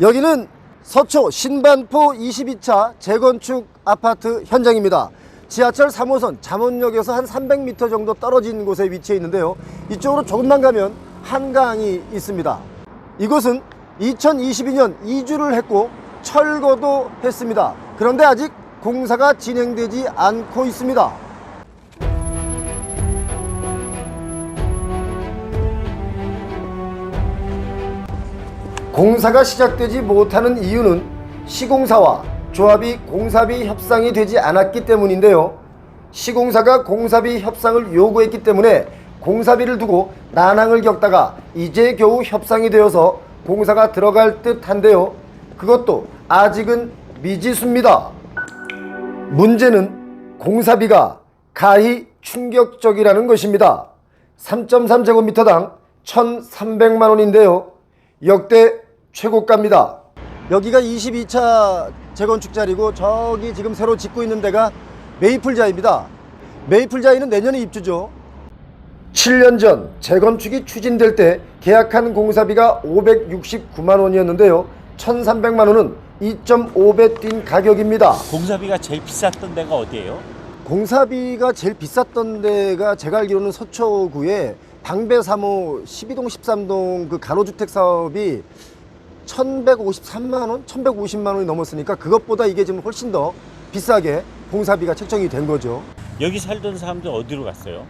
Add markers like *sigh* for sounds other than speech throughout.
여기는 서초 신반포 22차 재건축 아파트 현장입니다. 지하철 3호선 잠원역에서 한 300m 정도 떨어진 곳에 위치해 있는데요. 이쪽으로 조금만 가면 한강이 있습니다. 이곳은 2022년 이주를 했고 철거도 했습니다. 그런데 아직 공사가 진행되지 않고 있습니다. 공사가 시작되지 못하는 이유는 시공사와 조합이 공사비 협상이 되지 않았기 때문인데요. 시공사가 공사비 협상을 요구했기 때문에 공사비를 두고 난항을 겪다가 이제 겨우 협상이 되어서 공사가 들어갈 듯 한데요. 그것도 아직은 미지수입니다. 문제는 공사비가 가히 충격적이라는 것입니다. 3.3제곱미터당 1,300만 원인데요. 역대 최고가입니다. 여기가 22차 재건축 자리고 저기 지금 새로 짓고 있는 데가 메이플자입니다. 메이플자이는 내년에 입주죠. 7년 전 재건축이 추진될 때 계약한 공사비가 569만 원이었는데요. 1,300만 원은 2.5배 뛴 가격입니다. 공사비가 제일 비쌌던 데가 어디예요? 공사비가 제일 비쌌던 데가 제가 알기로는 서초구에 방배 3호 12동 13동 그 가로주택 사업이 1153만 원, 1150만 원이 넘었으니까 그것보다 이게 지금 훨씬 더 비싸게 공사비가 책정이 된 거죠. 여기 살던 사람들 어디로 갔어요?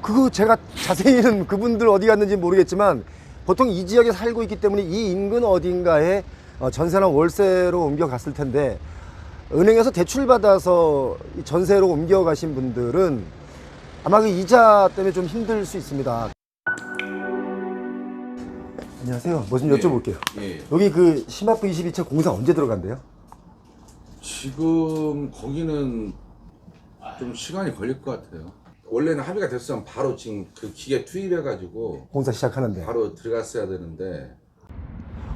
그거 제가 자세히는 그분들 어디 갔는지 모르겠지만 보통 이 지역에 살고 있기 때문에 이 인근 어딘가에 어, 전세나 월세로 옮겨갔을 텐데 은행에서 대출 받아서 이 전세로 옮겨가신 분들은 아마 그 이자 때문에 좀 힘들 수 있습니다. 안녕하세요. 뭐 좀 예. 여쭤볼게요. 예. 여기 그 심화부 22차 공사 언제 들어간대요? 지금 거기는 좀 시간이 걸릴 것 같아요. 원래는 합의가 됐으면 바로 지금 그 기계 투입해가지고 공사 시작하는데. 바로 들어갔어야 되는데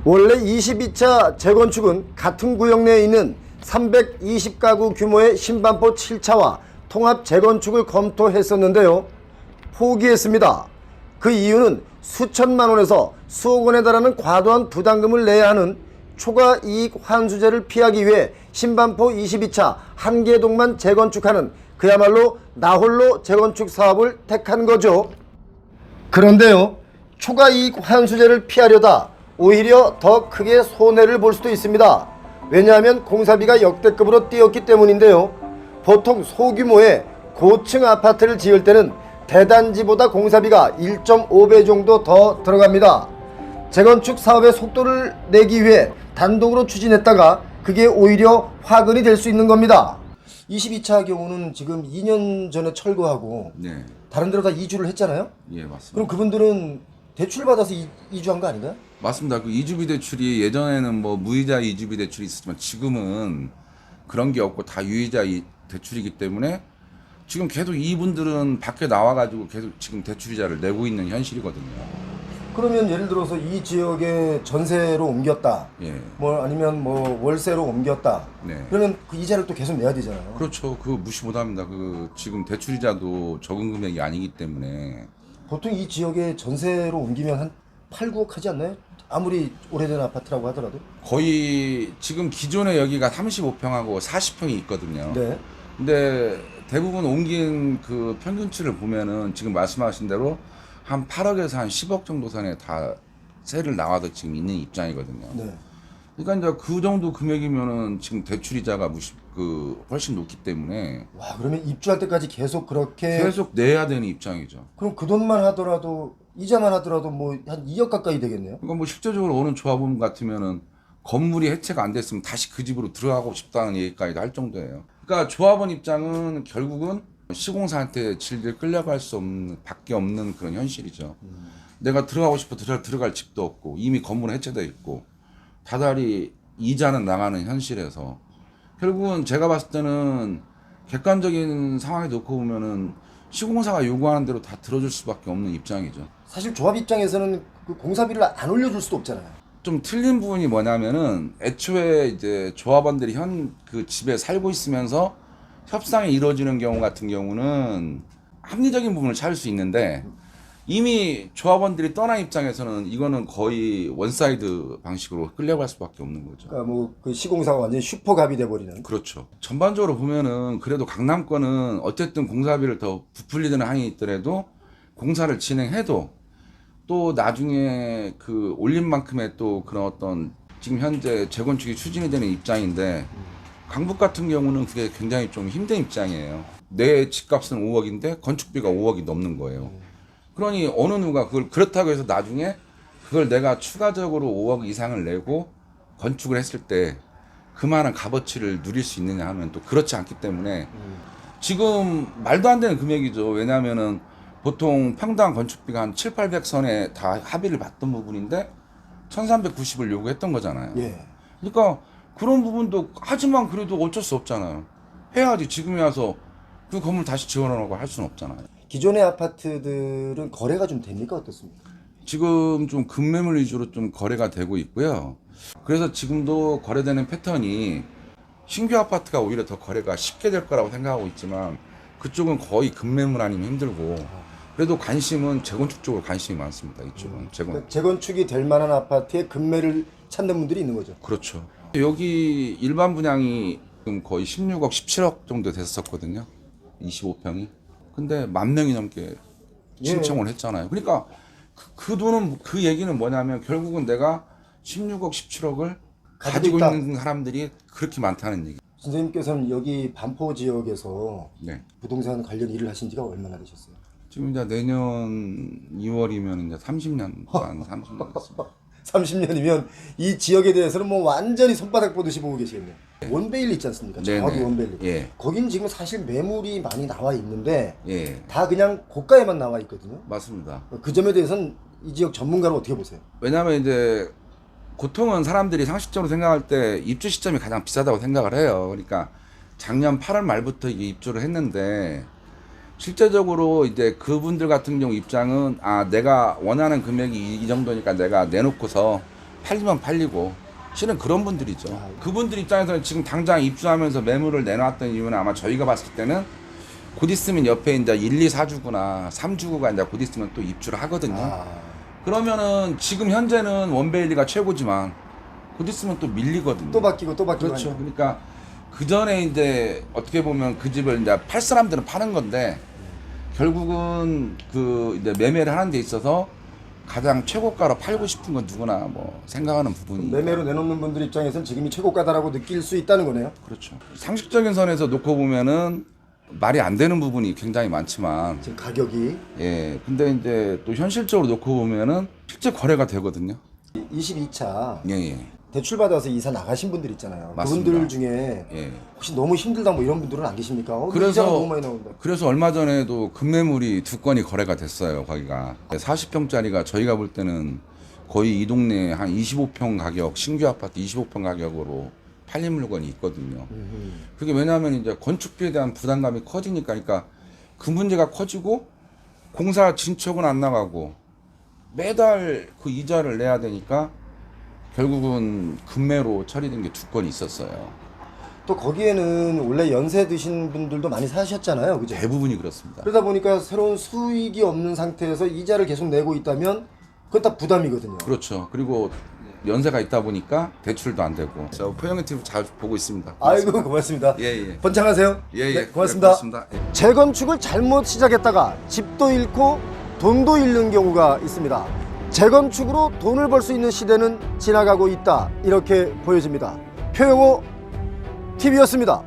원래 22차 재건축은 같은 구역 내에 있는 320가구 규모의 신반포 7차와 통합 재건축을 검토했었는데요. 포기했습니다. 그 이유는 수천만 원에서 수억 원에 달하는 과도한 부담금을 내야 하는 초과 이익 환수제를 피하기 위해 신반포 22차 한 개동만 재건축하는 그야말로 나홀로 재건축 사업을 택한 거죠. 그런데요, 초과 이익 환수제를 피하려다 오히려 더 크게 손해를 볼 수도 있습니다. 왜냐하면 공사비가 역대급으로 뛰었기 때문인데요. 보통 소규모의 고층 아파트를 지을 때는 대단지보다 공사비가 1.5배 정도 더 들어갑니다. 재건축 사업의 속도를 내기 위해 단독으로 추진했다가 그게 오히려 화근이 될 수 있는 겁니다. 22차 경우는 지금 2년 전에 철거하고 네, 다른 데로 다 이주를 했잖아요. 예 맞습니다. 그럼 그분들은 대출 받아서 이, 이주한 거 아닌가요? 맞습니다. 그 이주비 대출이 예전에는 뭐 무이자 이주비 대출이 있었지만 지금은 그런 게 없고 다 유이자 이- 대출이기 때문에 지금 계속 이분들은 밖에 나와가지고 계속 지금 대출이자를 내고 있는 현실이거든요. 그러면 예를 들어서 이 지역에 전세로 옮겼다. 예, 뭐 아니면 뭐 월세로 옮겼다. 네. 그러면 그 이자를 또 계속 내야 되잖아요. 그렇죠. 그거 무시 못합니다. 그 지금 대출이자도 적은 금액이 아니기 때문에 보통 이 지역에 전세로 옮기면 한 8, 9억 하지 않나요? 아무리 오래된 아파트라고 하더라도. 거의 지금 기존에 여기가 35평하고 40평이 있거든요. 네. 근데 대부분 옮긴 그 평균치를 보면은 지금 말씀하신 대로 한 8억에서 한 10억 정도 선에 다 세를 나와도 지금 있는 입장이거든요. 네. 그러니까 이제 그 정도 금액이면은 지금 대출이자가 무시 그 훨씬 높기 때문에 와, 그러면 입주할 때까지 계속 그렇게 계속 내야 되는 입장이죠. 그럼 그 돈만 하더라도 이자만 하더라도 뭐 한 2억 가까이 되겠네요. 그러니까 뭐 실제적으로 오는 조합원 같으면은 건물이 해체가 안 됐으면 다시 그 집으로 들어가고 싶다는 얘기까지도 할 정도예요. 그러니까 조합원 입장은 결국은 시공사한테 질질 끌려갈 수 없는 밖에 없는 그런 현실이죠. 내가 들어가고 싶어 들어, 들어갈 집도 없고 이미 건물은 해체돼 있고 다달이 이자는 나가는 현실에서 결국은 제가 봤을 때는 객관적인 상황에 놓고 보면은 시공사가 요구하는 대로 다 들어줄 수밖에 없는 입장이죠. 사실 조합 입장에서는 그 공사비를 안 올려줄 수도 없잖아요. 좀 틀린 부분이 뭐냐면은 애초에 이제 조합원들이 현 그 집에 살고 있으면서 협상이 이루어지는 경우 같은 경우는 합리적인 부분을 찾을 수 있는데 이미 조합원들이 떠난 입장에서는 이거는 거의 원사이드 방식으로 끌려갈 수밖에 없는 거죠. 그러니까 뭐 그 시공사가 완전히 슈퍼갑이 돼버리는. 그렇죠. 전반적으로 보면은 그래도 강남권은 어쨌든 공사비를 더 부풀리는 항이 있더라도 공사를 진행해도 또 나중에 그 올린 만큼의 또 그런 어떤 지금 현재 재건축이 추진이 되는 입장인데 강북 같은 경우는 그게 굉장히 좀 힘든 입장이에요. 내 집값은 5억인데 건축비가 5억이 넘는 거예요. 그러니 어느 누가 그걸 그렇다고 해서 나중에 그걸 내가 추가적으로 5억 이상을 내고 건축을 했을 때 그만한 값어치를 누릴 수 있느냐 하면 또 그렇지 않기 때문에 지금 말도 안 되는 금액이죠. 왜냐하면은 보통 평당 건축비가 한 7, 800 선에 다 합의를 봤던 부분인데 1390을 요구했던 거잖아요. 예. 그러니까 그런 부분도 하지만 그래도 어쩔 수 없잖아요. 해야지 지금에 와서 그 건물 다시 지원하라고 할 수는 없잖아요. 기존의 아파트들은 거래가 좀 됩니까 어떻습니까? 지금 좀 급매물 위주로 좀 거래가 되고 있고요. 그래서 지금도 거래되는 패턴이 신규 아파트가 오히려 더 거래가 쉽게 될 거라고 생각하고 있지만 그쪽은 거의 급매물 아니면 힘들고 그래도 관심은 재건축 쪽으로 관심이 많습니다. 이쪽은 재건. 그러니까 재건축이 될 만한 아파트에 금매를 찾는 분들이 있는 거죠. 그렇죠. 여기 일반 분양이 지금 거의 16억, 17억 정도 됐었거든요. 25평이. 근데 만 명이 넘게 신청을 했잖아요. 그러니까 그, 그 돈은 그 얘기는 뭐냐면 결국은 내가 16억, 17억을 가지고 가지고 있다. 있는 사람들이 그렇게 많다는 얘기. 선생님께서는 여기 반포 지역에서 네. 부동산 관련 일을 하신 지가 얼마나 되셨어요? 지금 이제 내년 2월이면 이제 30년, 만 30년 됐습니다. *laughs* 30년이면 이 지역에 대해서는 뭐 완전히 손바닥 보듯이 보고 계시겠네요. 원베일리 있지 않습니까? 네네. 저기 원베일리. 예. 거긴 지금 사실 매물이 많이 나와 있는데 예, 다 그냥 고가에만 나와 있거든요. 맞습니다. 그 점에 대해서는 이 지역 전문가로 어떻게 보세요? 왜냐하면 이제 보통은 사람들이 상식적으로 생각할 때 입주 시점이 가장 비싸다고 생각을 해요. 그러니까 작년 8월 말부터 이게 입주를 했는데 실제적으로 이제 그분들 같은 경우 입장은 아 내가 원하는 금액이 이, 이 정도니까 내가 내놓고서 팔리면 팔리고 실은 그런 분들이죠. 그분들 입장에서는 지금 당장 입주하면서 매물을 내놨던 이유는 아마 저희가 봤을 때는 곧 있으면 옆에 이제 1, 2, 4주구나 3주구가 이제 곧 있으면 또 입주를 하거든요. 아, 그러면은 지금 현재는 원베일리가 최고지만 곧 있으면 또 밀리거든요. 또 바뀌고 또 바뀌고 그렇죠. 하니까. 그러니까 그 전에 이제 어떻게 보면 그 집을 이제 팔 사람들은 파는 건데 결국은 그 이제 매매를 하는 데 있어서 가장 최고가로 팔고 싶은 건 누구나 뭐 생각하는 부분이 매매로 내놓는 분들 입장에서는 지금이 최고가다라고 느낄 수 있다는 거네요. 그렇죠. 상식적인 선에서 놓고 보면은 말이 안 되는 부분이 굉장히 많지만 지금 가격이 예 근데 이제 또 현실적으로 놓고 보면은 실제 거래가 되거든요. 22차 예 예. 대출 받아서 이사 나가신 분들 있잖아요. 맞습니다. 그분들 중에 예. 혹시 너무 힘들다 뭐 이런 분들은 안 계십니까? 어, 그래서- 이자가 너무 많이 나온다. 그래서 얼마 전에도 급매물이 두 건이 거래가 됐어요. 거기가 40평짜리가 저희가 볼 때는 거의 이 동네에 한 25평 가격 신규 아파트 25평 가격으로 팔린 물건이 있거든요. 그게 왜냐하면 이제 건축비에 대한 부담감이 커지니까 그러니까 그 문제가 커지고 공사 진척은 안 나가고 매달 그 이자를 내야 되니까 결국은 금매로 처리된 게 두 건이 있었어요. 또 거기에는 원래 연세 드신 분들도 많이 사셨잖아요. 그죠? 대부분이 그렇습니다. 그러다 보니까 새로운 수익이 없는 상태에서 이자를 계속 내고 있다면 그건 다 부담이거든요. 그렇죠. 그리고 연세가 있다 보니까 대출도 안 되고. 저 포영이 TV 잘 보고 있습니다. 아이고 고맙습니다. 예, 예. 번창하세요. 예, 예. 네, 고맙습니다. 예, 고맙습니다. 예. 재건축을 잘못 시작했다가 집도 잃고 돈도 잃는 경우가 있습니다. 재건축으로 돈을 벌 수 있는 시대는 지나가고 있다. 이렇게 보여집니다. 표영호 TV였습니다.